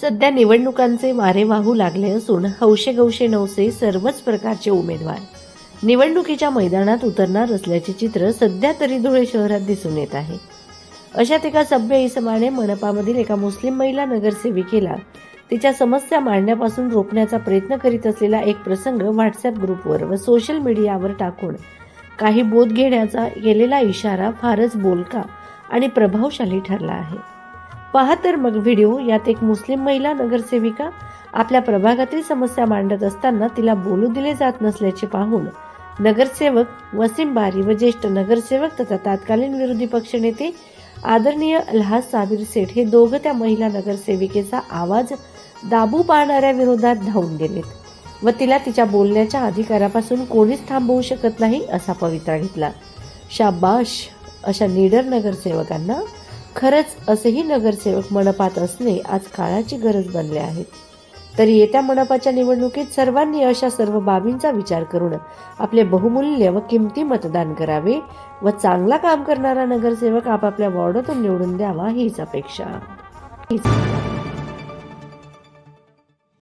सध्या निवडणुकांचे वारे वाहू लागले असून हौशे गौशे नवसे सर्वच प्रकारचे उमेदवार. निवडणुकीच्या मैदानात उतरणार असल्याचे चित्र सध्या तरी धुळे शहरात दिसून येत आहे. अशात एका सभ्य इसमाने मनपामधील एका मुस्लिम महिला नगरसेविकेला तिच्या समस्या मांडण्यापासून रोखण्याचा प्रयत्न करीत असलेला एक प्रसंग व्हॉट्सअप ग्रुपवर व सोशल मीडियावर टाकून काही बोध घेण्याचा केलेला इशारा फारच बोलका आणि प्रभावशाली ठरला आहे. पहा तर मग व्हिडिओ. यात एक मुस्लिम महिला नगरसेविका आपल्या प्रभागातील समस्या मांडत असताना तिला बोलू दिले जात नसल्याचे पाहून नगरसेवक वसीम बारी व ज्येष्ठ नगरसेवक तथा तत्कालीन विरोधी पक्षनेते आदरणीय अल्हाज साबीर सेठ हे दोघं त्या महिला नगरसेविकेचा आवाज दाबू पाहणाऱ्या विरोधात धावून गेलेत व तिला तिच्या बोलण्याच्या अधिकारापासून कोणीच थांबवू शकत नाही असा पवित्रा घेतला. शाबाश! अशा निडर नगरसेवकांना खरंच असेही नगरसेवक मनपात असणे आज काळाची गरज बनले आहेत तरी येत्या मनपाच्या निवडणुकीत सर्वांनी अशा सर्व बाबींचा विचार करून आपले बहुमूल्य व किमती मतदान करावे व चांगला काम करणारा नगरसेवक आपापल्या वॉर्डातून निवडून द्यावा हीच अपेक्षा. हीच